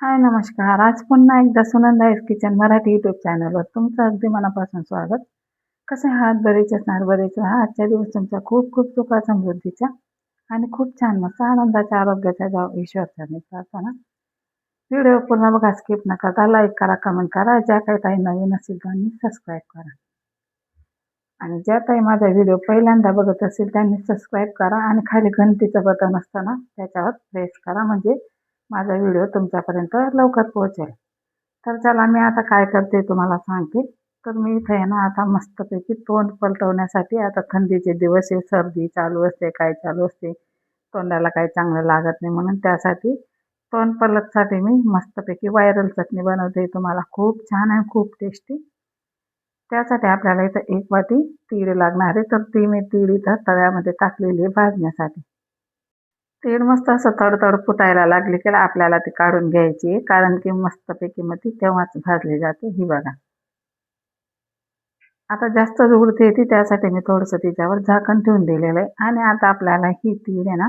हाय नमस्कार. आज पुन्हा एकदा सुनंदा किचन मराठी यूट्यूब चॅनलवर तुमचं अगदी मनापासून स्वागत. कसे आहात? बरेच असणार बरेच राहा. आजच्या दिवस तुमच्या खूप खूप सुखा समृद्धीच्या आणि खूप छान मस्त आनंदाच्या आरोग्याच्या जाव ईश्वरच्या प्रार्थना व्हिडिओ पूर्ण बघा स्किप न करता लाईक करा कमेंट करा. ज्या काही काही नवीन असेल त्यांनी सबस्क्राईब करा. आणि ज्या काही माझा व्हिडिओ पहिल्यांदा बघत असेल त्यांनी सबस्क्राईब करा आणि खाली घंटीचं बटन असताना त्याच्यावर प्रेस करा. म्हणजे माझा व्हिडिओ तुमच्यापर्यंत लवकर पोहोचेल. तर चला मी आता काय करते तुम्हाला सांगते. तर मी इथे आहे ना आता मस्तपैकी तोंड पलटवण्यासाठी आता थंडीचे दिवस आहे सर्दी चालू असते काय चालू असते तोंडाला काही चांगलं लागत नाही म्हणून त्यासाठी तोंड पलटसाठी मी मस्तपैकी व्हायरल चटणी बनवते. तुम्हाला खूप छान आहे खूप टेस्टी त्यासाठी आपल्याला इथं एक वाटी तीळ लागणार आहे. तर ती मी तीळ इथं तव्यामध्ये टाकलेली आहे भाजण्यासाठी. तीळ मस्त असं तडतड फुटायला लागली की आपल्याला ती काढून घ्यायची. कारण की मस्तपैकी मग ती तेव्हाच भाजली जाते. ही बघा. आता जास्तच उडते ती त्यासाठी मी थोडंसं तिच्यावर झाकण ठेवून दिलेलं आहे. आणि आता आपल्याला ही तीळ आहे ना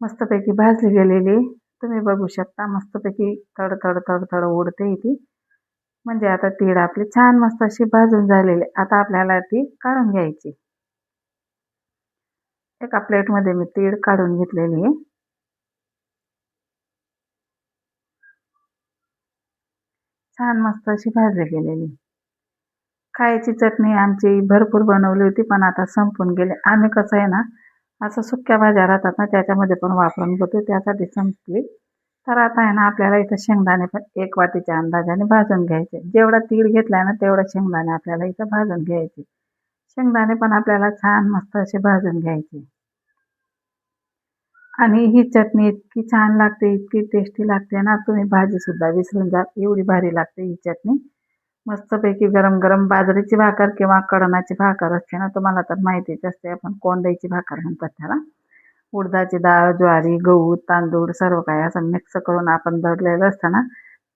मस्तपैकी भाजली गेलेली. तुम्ही बघू शकता मस्तपैकी तड तड उडते ती. म्हणजे आता तीळ आपली छान मस्त अशी भाजून झालेली. आता आपल्याला ती काढून घ्यायची. एका प्लेटमध्ये मी तीळ काढून घेतलेली आहे. छान मस्त अशी भाजली गेलेली. खायची चटणी आमची भरपूर बनवली होती पण आता संपून गेले. आम्ही कसं आहे ना असं सुक्या भाज्या राहतात ना त्याच्यामध्ये पण वापरून घेतो. त्यासाठी संपली. तर आता आहे ना आपल्याला इथं शेंगदाणे पण एक वाटीच्या अंदाजाने भाजून घ्यायचे. जेवढा तीळ घेतला ना तेवढा शेंगदाणे आपल्याला इथं भाजून घ्यायचे. शेंगदाणे पण आपल्याला छान मस्त असे भाजून घ्यायचे. आणि ही चटणी इतकी छान लागते इतकी टेस्टी लागते ना तुम्ही भाजीसुद्धा विसरून जा एवढी भारी लागते ही चटणी. मस्तपैकी गरम गरम बाजरीची भाकर किंवा कडणाची भाकर असते ना तुम्हाला तर माहितीच असते आपण कोंडाईची भाकर म्हणतात त्याला. उडदाची डाळ ज्वारी गहू तांदूळ सर्व काही असं मिक्स करून आपण दळलेलं असतं ना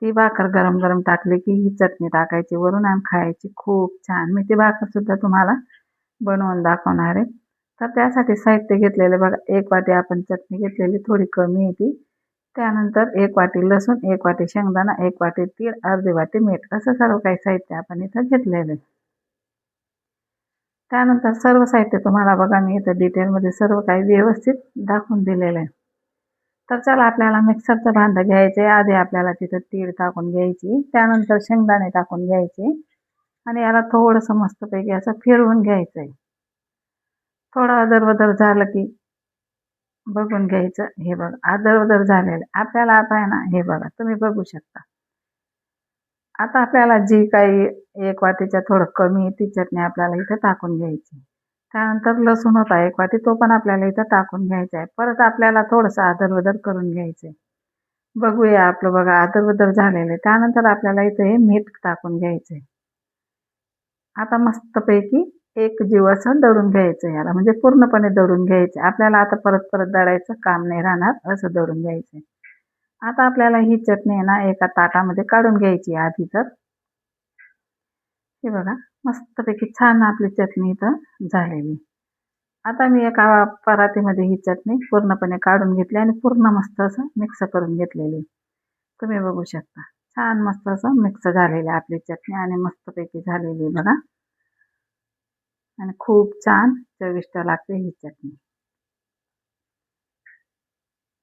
ती भाकर गरम गरम टाकली की ही चटणी टाकायची वरून आणि खायची खूप छान. मी ती भाकरसुद्धा तुम्हाला बनवून दाखवणार आहे. तर त्यासाठी साहित्य घेतलेले बघा. एक वाटी आपण चटणी घेतलेली थोडी कमी आहे त्यानंतर एक वाटी लसूण एक वाटी शेंगदाणा एक वाटी तीळ अर्धी वाटी मीठ असं सर्व काही साहित्य आपण इथं घेतलेलं आहे. त्यानंतर सर्व साहित्य तुम्हाला बघा मी इथं डिटेलमध्ये सर्व काही व्यवस्थित दाखवून दिलेलं आहे. तर चला आपल्याला मिक्सरचं भांडं आहे आधी आपल्याला तिथं तीळ टाकून घ्यायची त्यानंतर शेंगदाणे टाकून घ्यायचे आणि याला थोडंसं मस्तपैकी असं फिरवून घ्यायचं आहे थोडं अदरबदर झालं की बघून घ्यायचं. हे बघ आदरबदर झालेलं. आपल्याला आता आहे ना हे बघा तुम्ही बघू शकता. आता आपल्याला जी काही एक वाटीच्या थोडं कमी ती चटणी आपल्याला इथं टाकून घ्यायची त्यानंतर लसूण होता एक वाटी तो पण आपल्याला इथं टाकून घ्यायचा आहे. परत आपल्याला थोडंसं आदरवदर करून घ्यायचं आहे. बघूया आपलं बघा आदरवदर झालेलं आहे. त्यानंतर आपल्याला इथं हे मीठ टाकून घ्यायचं आहे. आता मस्तपैकी एक जीव असं दळून घ्यायचं याला. म्हणजे पूर्णपणे दळून घ्यायचं. आपल्याला आता परत परत दळायचं काम नाही राहणार असं दळून घ्यायचं आता आपल्याला ही चटणी आहे ना एका ताटामध्ये काढून घ्यायची आधी तर. हे बघा मस्तपैकी छान आपली चटणी इथं झालेली. आता मी एका परातीमध्ये ही चटणी पूर्णपणे काढून घेतली आणि पूर्ण मस्त असं मिक्स करून घेतलेली. तुम्ही बघू शकता. छान मस्त असं मिक्स झालेली आपली चटणी आणि मस्तपैकी झालेली बघा. आणि खूप छान चविष्ट लागते ही चटणी.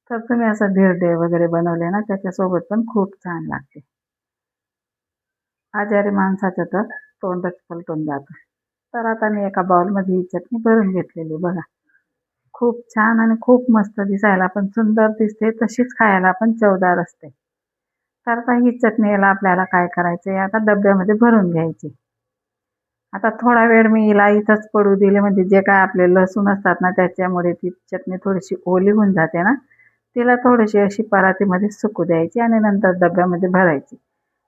तर तुम्ही असं धिरडे वगैरे बनवले ना त्याच्यासोबत पण खूप छान लागते. आजारी माणसाचं तर तोंडच पलटून जातं. तर आता मी एका बाउलमध्ये ही चटणी भरून घेतलेली बघा. खूप छान आणि खूप मस्त दिसायला पण सुंदर दिसते तशीच खायला पण चवदार असते. तर आता ही चटणी याला आपल्याला काय करायचं आहे आता डब्यामध्ये भरून घ्यायची. आता थोडा वेळ मी हिला इथंच पडू दिले म्हणजे जे काय आपले लसूण असतात ना त्याच्यामुळे ती चटणी थोडीशी ओली होऊन जाते ना तिला थोडीशी अशी परातीमध्ये सुकू द्यायची आणि नंतर डब्यामध्ये भरायची.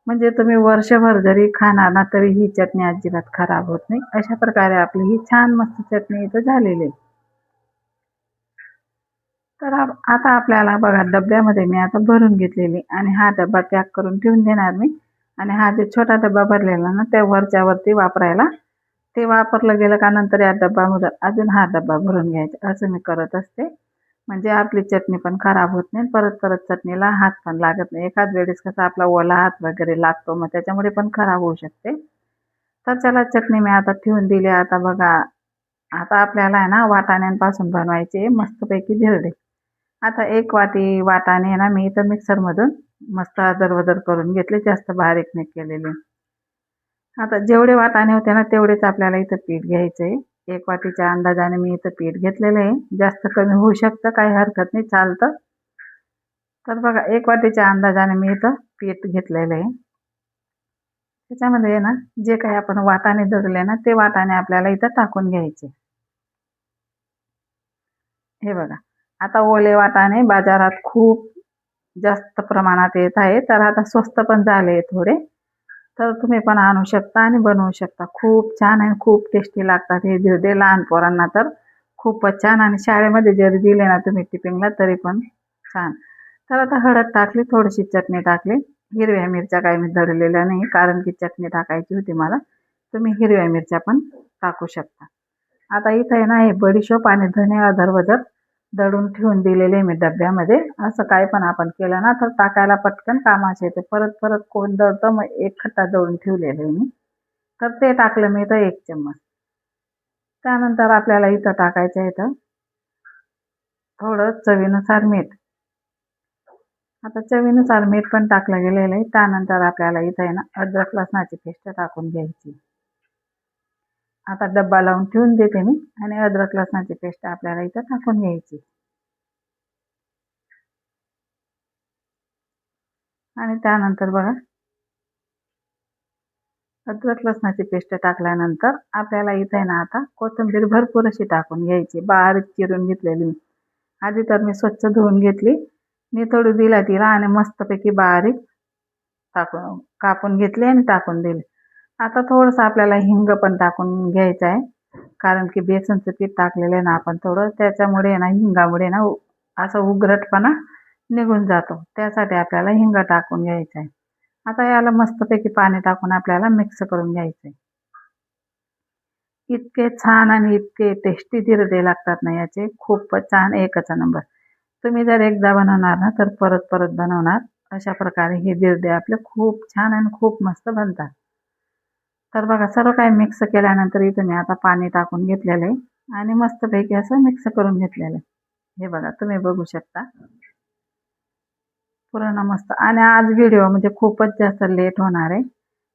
म्हणजे तुम्ही वर्षभर जरी खाणार ना तरी ही चटणी अजिबात खराब होत नाही. अशा प्रकारे आपली ही छान मस्त चटणी इथं झालेली तर आता आपल्याला बघा डब्यामध्ये मी आता भरून घेतलेली आणि हा डबा पॅक करून ठेवून देणार मी. आणि हा जो छोटा डब्बा भरलेला ना त्या वरच्यावरती वापरायला. ते वापरलं गेलं का नंतर या डब्बामध्ये अजून हा डब्बा भरून घ्यायचा. असं मी करत असते. म्हणजे आपली चटणी पण खराब होत नाही परत परत चटणीला हात पण लागत नाही. एखाद वेळेस कसा आपला ओला हात वगैरे लागतो मग त्याच्यामुळे पण खराब होऊ शकते. तर चला चटणी मी आता ठेवून दिली. आता बघा आता आपल्याला आहे ना वाटाण्यांपासून बनवायचे मस्तपैकी धिरडे आता एक वाटी वाटाणे ना मी इथं मिक्सरमधून मस्त अदरवदर करून घेतले जास्त बारीक नाही केलेले. आता जेवढे वाटाणे होते ना तेवढेच आपल्याला इथं पीठ घ्यायचं आहे एक वाटीच्या अंदाजाने मी इथं पीठ घेतलेलं आहे. जास्त कमी होऊ शकतं काही हरकत नाही चालतं. तर बघा एक वाटीच्या अंदाजाने मी इथं पीठ घेतलेलं आहे. त्याच्यामध्ये ना जे काही आपण वाटाणे धरले ना ते वाटाणे आपल्याला इथं टाकून घ्यायचे. हे बघा. आता ओले वाटाणे बाजारात खूप जास्त प्रमाणात येत आहे. तर आता स्वस्त पण झाले थोडे. तर तुम्ही पण आणू शकता आणि बनवू शकता. खूप छान आणि खूप टेस्टी लागतात हे धिरडे लहान पोरांना तर. खूपच छान आणि शाळेमध्ये जरी दिले ना तुम्ही टिफिनला तरी पण छान. तर आता हळद टाकली थोडीशी चटणी टाकली. हिरव्या मिरच्या काही मी धरलेल्या नाही कारण की चटणी टाकायची होती मला. तुम्ही हिरव्या मिरच्या पण टाकू शकता. आता इथं आहे ना हे बडीशोप आणि धने अधरवदर दळून ठेवून दिलेले मी डब्यामध्ये. असं काय पण आपण केलं ना तर टाकायला पटकन कामाचे येते. परत परत कोण दळतं मग एक खट्टा दळून ठेवलेलं आहे मी. तर ते टाकलं मी इथं एक चम्मच. त्यानंतर आपल्याला इथं टाकायचं आहे तर थोडं चवीनुसार मीठ. आता चवीनुसार मीठ पण टाकलं गेलेलं आहे. त्यानंतर आपल्याला इथं आहे ना अद्रक लसणाची पेस्ट टाकून घ्यायची. आता डब्बा लावून ठेवून देते मी आणि अद्रक लसणाची पेस्ट आपल्याला इथं टाकून घ्यायची. आणि त्यानंतर बघा अद्रक लसणाची पेस्ट टाकल्यानंतर आपल्याला इथे ना आता कोथिंबीर भरपूर अशी टाकून घ्यायची. बारीक चिरून घेतलेली आधी तर मी स्वच्छ धुवून घेतली. मी थोडी दिला तिला आणि मस्तपैकी बारीक टाकून कापून घेतली आणि टाकून दिली. आता थोडंसं आपल्याला हिंग पण टाकून घ्यायचं आहे कारण की बेसनचं पीठ टाकलेलं आहे ना आपण थोडं त्याच्यामुळे ना हिंगामुळे ना असं उग्रटपणा निघून जातो. त्यासाठी आपल्याला हिंग टाकून घ्यायचं आहे आता याला मस्तपैकी पाणी टाकून आपल्याला मिक्स करून घ्यायचं आहे इतके छान आणि इतके टेस्टी धिरडे लागतात ना याचे. खूपच छान एकचा नंबर. तुम्ही जर एकदा बनवणार ना तर परत परत बनवणार. अशा प्रकारे हे धिरडे आपले खूप छान आणि खूप मस्त बनतात. तर बघा सर्व काही मिक्स केल्यानंतर इथं मी आता पाणी टाकून घेतलेलं आहे. आणि मस्तपैकी असं मिक्स करून घेतलेलं आहे. हे बघा तुम्ही बघू शकता. पूर्ण मस्त. आणि आज व्हिडिओ म्हणजे खूपच जास्त लेट होणार आहे.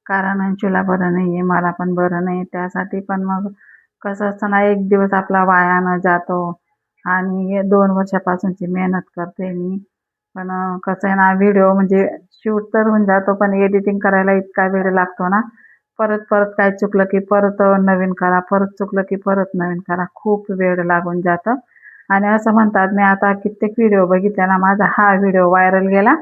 कारण अंशूला बरं नाही आहे मला पण बरं नाही. त्यासाठी पण मग कसं असतं ना एक दिवस आपला वायानं जातो. आणि दोन वर्षापासूनची मेहनत करते मी. पण कसं आहे ना व्हिडिओ म्हणजे शूट तर होऊन जातो पण एडिटिंग करायला इतका वेळ लागतो ना. परत परत काय चुकलं की परत नवीन करा परत चुकलं की परत नवीन करा. खूप वेळ लागून जातं. आणि असं म्हणतात मी आता कित्येक व्हिडिओ बघितले ना माझा हा व्हिडिओ व्हायरल गेला.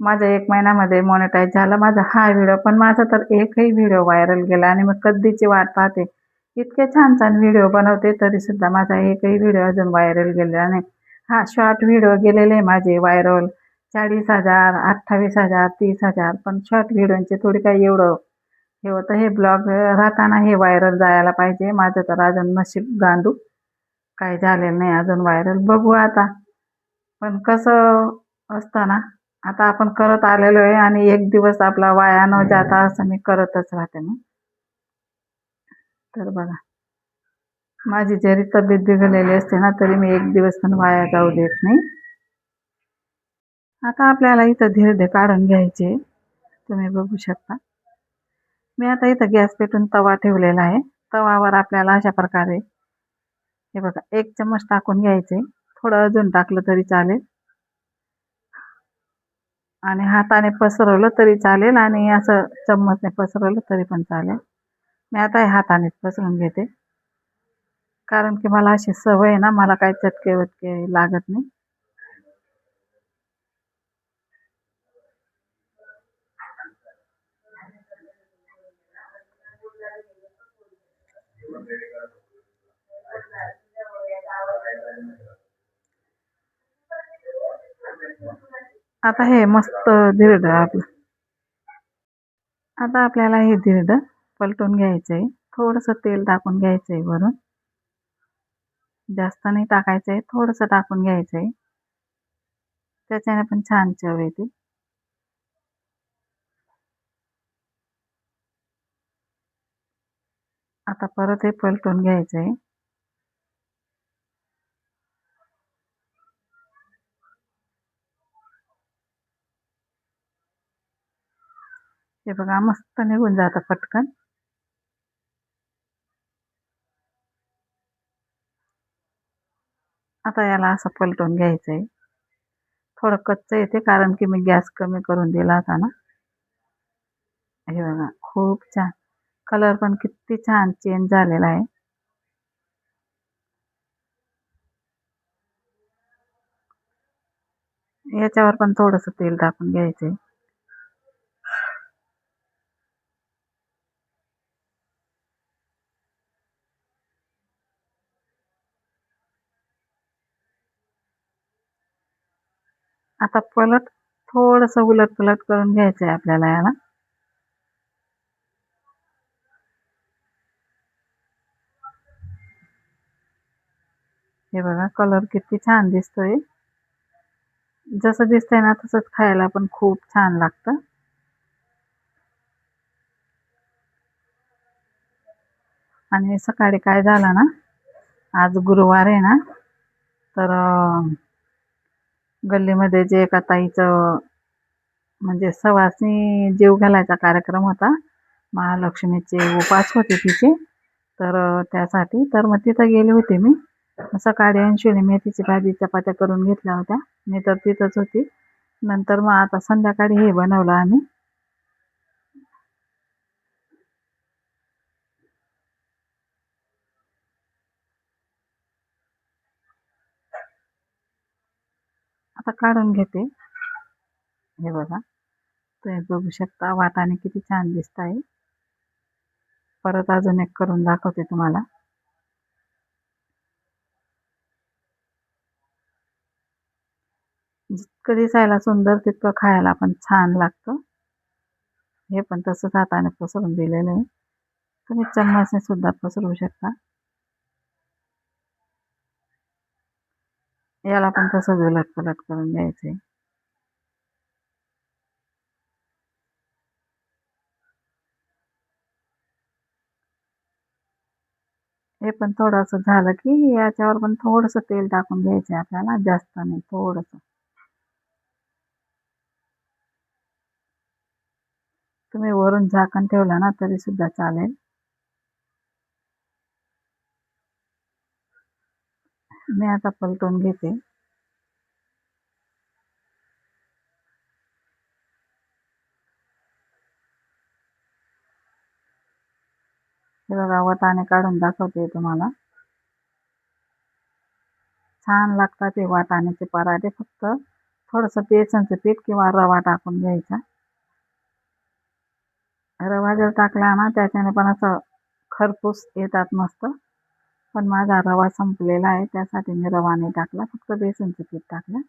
माझा एक महिन्यामध्ये मॉनिटाईज झाला माझा हा व्हिडिओ पण माझा तर एकही व्हिडिओ व्हायरल गेला आणि मग कधीची वाट पाहते. इतके छान छान व्हिडिओ बनवते तरीसुद्धा माझा एकही व्हिडिओ अजून व्हायरल गेलेला नाही. हा शॉर्ट व्हिडिओ गेलेले माझे व्हायरल चाळीस हजार अठ्ठावीस हजार तीस हजार पण शॉर्ट व्हिडिओचे थोडी काही एवढं हे होतं हे ब्लॉग राहताना हे व्हायरल जायला पाहिजे. माझं तर अजून नशीब गांडू. काही झालेलं नाही अजून व्हायरल बघू आता. पण कसं असताना आता आपण करत आलेलो आहे आणि एक दिवस आपला वाया न जाता असं मी करतच राहते मग तर बघा. माझी जरी तब्येत बिघडलेली असते ना तरी मी एक दिवस पण वाया जाऊ देत नाही. आता आपल्याला इथं धीर काढून घ्यायचे. तुम्ही बघू शकता. मी आता इथं गॅस पेटून तवा ठेवलेला आहे. तवावर आपल्याला अशा प्रकारे हे बघा एक चम्मच टाकून घ्यायचे. थोडं अजून टाकलं तरी चालेल. आणि हाताने पसरवलं तरी चालेल आणि असं चम्मचने पसरवलं तरी पण चालेल. मी आता हे हातानेच पसरून घेते. कारण की मला अशी सवय आहे ना मला काही चटके वटके लागत नाही. आता हे मस्त धिरड आपलं. आता आपल्याला हे धिरड पलटून घ्यायचं आहे थोडंसं तेल टाकून घ्यायचं आहे वरून. जास्त नाही टाकायचं आहे थोडंसं टाकून घ्यायचं आहे त्याच्याने पण छान चव येते. आता परत हे पलटून घ्यायचं आहे हे बघा मस्त निघून जातं पटकन. आता याला असं पलटून घ्यायचं आहे थोडं कच्चं येते कारण की मी गॅस कमी करून दिला होता ना. हे बघा खूप छान. कलर पण किती छान चेंज झालेला आहे. याच्यावर पण थोडंसं तेल टाकून घ्यायचं आहे आता पलट थोडंसं उलट पलट करून घ्यायचं आहे आपल्याला याला. हे बघा कलर किती छान दिसतोय. जसं दिसतंय ना तसंच खायला पण खूप छान लागतं. आणि सकाळी काय झालं ना आज गुरुवार आहे ना तर गल्लीमध्ये जे एका ताईचं म्हणजे सवासनी जीव घालायचा कार्यक्रम होता. महालक्ष्मीचे उपास होते तिचे. तर त्यासाठी तर मग तिथं गेले होते मी. सकाळी ऐंशीने मेथीची भाजी चपात्या करून घेतल्या होत्या. मी तर तिथंच होती. नंतर मग आता संध्याकाळी हे बनवलं आम्ही. आता काढून घेते. हे बघा. तुम्ही बघू शकता वाटाणे किती छान दिसत आहे. परत अजून एक करून दाखवते तुम्हाला. जितकं दिसायला सुंदर तितकं खायला पण छान लागतं. हे पण तसंच हाताने पसरून दिलेलं आहे. तुम्ही चम्मचने सुद्धा पसरवू शकता. याला पण तसंच उलट पलट करून घ्यायचे हे पण थोडंसं झालं की याच्यावर पण थोडंसं तेल टाकून घ्यायचं आपल्याला जास्त नाही थोडंसं. तुम्ही वरून झाकण ठेवलं ना तरी सुद्धा चालेल. मी आता पलटून घेते. हे बघा वटाणे काढून दाखवते तुम्हाला. छान लागतात ते वाटाण्याचे पराठे. फक्त थोडंसं बेसनचं पीठ किंवा रवा टाकून घ्यायचा. रवा जर टाकला ना त्याच्याने पण असं खरपूस येतात मस्त. पण माझा रवा संपलेला आहे त्यासाठी मी रवा नाही टाकला फक्त बेसनचं पीठ टाकलं.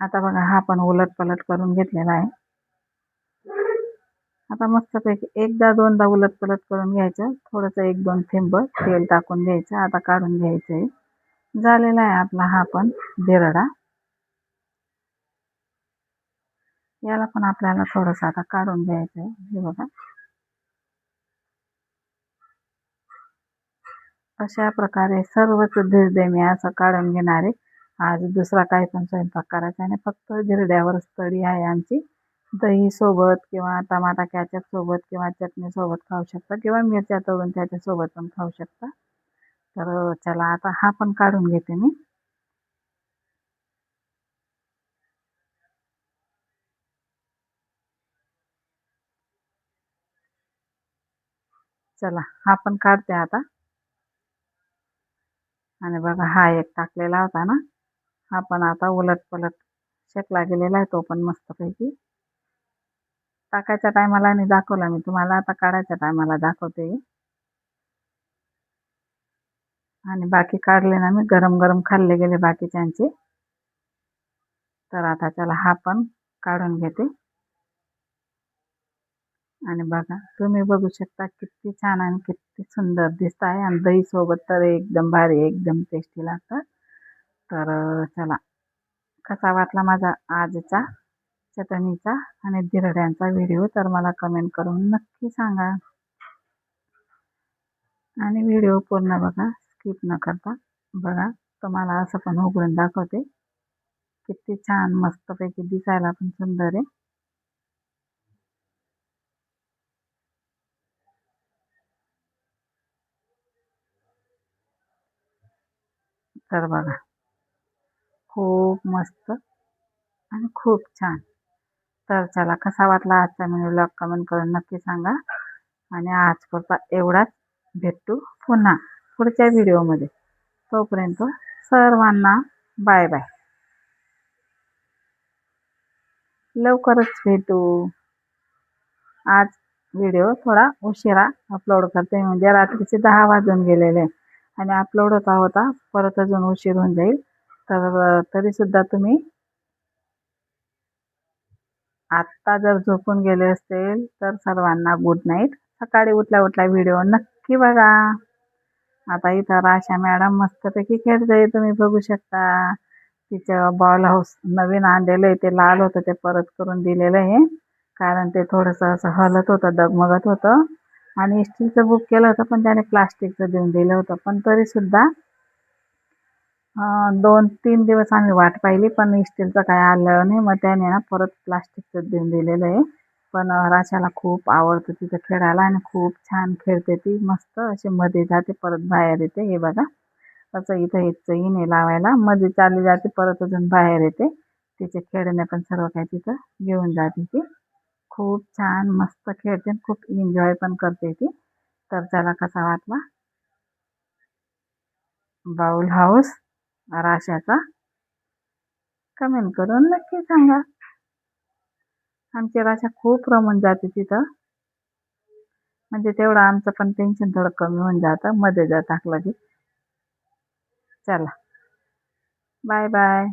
आता बघा हा पण उलट पलट करून घेतलेला आहे. आता मस्तपैकी एकदा दोनदा उलट पलट करून घ्यायचं. थोडंसं एक दोन थेंब तेल टाकून घ्यायचं आता काढून घ्यायचं आहे झालेला आहे आपला हा पण धिरडा याला पण आपल्याला थोडंसं आता काढून घ्यायचं आहे हे बघा. अशा प्रकारे सर्वच धिरडे मी असं काढून घेणार आहे. आज दुसरा काही पण स्वयंपाक करायचा आणि फक्त धिरड्यावरच तळी आहे आमची. दही सोबत किंवा टमाटा कॅचअप सोबत किंवा चटणी सोबत खाऊ शकता किंवा मिरच्या तळून त्याच्यासोबत पण खाऊ शकता. तर चला आता हा पण काढून घेते मी. चला हा पण काढते आता. आणि बघा हा एक टाकलेला होता ना. हा पण आता उलट पलट शेकला गेलेला आहे तो पण मस्तपैकी. टाकायच्या टायमाला आणि दाखवला मी. तुम्हाला आता काढायच्या टायमाला दाखवते. आणि बाकी काढले ना मी. गरम गरम खाल्ले गेले बाकीच्यांचे. तर आता त्याला हा पण काढून घेते. आणि बघा तुम्ही बघू शकता किती छान आणि किती सुंदर दिसत आहे. आणि दही सोबत तर एकदम भारी एकदम टेस्टी लागतं. तर चला. कसा वाटला माझा आजचा चटणीचा आणि धिरड्यांचा व्हिडिओ? तर मला कमेंट करून नक्की सांगा. आणि व्हिडिओ पूर्ण बघा स्किप न करता. बघा तुम्हाला असं पण उघडून दाखवते. किती छान मस्तपैकी दिसायला पण सुंदर आहे. तर बघा. खूप मस्त आणि खूप छान. तर चला कसा वाटला आजचा मेनू ब्लॉग कमेंट करून नक्की सांगा. आणि आज आजपुरता एवढाच भेटू पुन्हा पुढच्या व्हिडिओमध्ये तोपर्यंत सर्वांना बाय बाय लवकरच भेटू. आज व्हिडिओ थोडा उशिरा अपलोड करते. म्हणजे रात्रीचे दहा वाजून गेलेले. आणि अपलोड होता होता परत अजून उशीर होऊन जाईल. तर तरीसुद्धा तुम्ही आत्ता जर झोपून गेले असेल तर सर्वांना गुड नाईट सकाळी उठल्या उठल्या व्हिडिओ नक्की बघा. आता इथं राशा मॅडम मस्तपैकी खेळते तुम्ही बघू शकता. तिचं बॉल हाऊस नवीन आणलेलं आहे ते लाल होतं ते परत करून दिलेलं आहे. कारण ते थोडंसं असं हलत होतं डगमगत होतं. आणि स्टीलचं बुक केलं होतं पण त्याने प्लास्टिकचं देऊन दिलं होतं. पण तरीसुद्धा दोन तीन दिवस आम्ही वाट पाहिली पण स्टीलचं काय आलं नाही. मग त्याने ना परत प्लास्टिकचं देऊन दिलेलं आहे. पण राशाला खूप आवडतं तिथं खेळायला आणि खूप छान खेळते ती. मस्त अशी मध्ये जाते परत बाहेर येते. हे बघा असं इथं एक चैन आहे लावायला. मध्ये चालली जाते परत अजून बाहेर येते. तिचे खेळणे पण सर्व काही तिथं घेऊन जाते ती. खूप छान मस्त खेळते खूप एन्जॉय पण करते ती. तर त्याला कसा वाटला? बाऊल हाऊस राशाचा कमेंट करून नक्की सांगा. आमची राशा खूप रमून जाते तिथं. म्हणजे तेवढं आमचं पण टेन्शन थोडं कमी होऊन जातं मध्ये जा टाकलं की. चला. Bye bye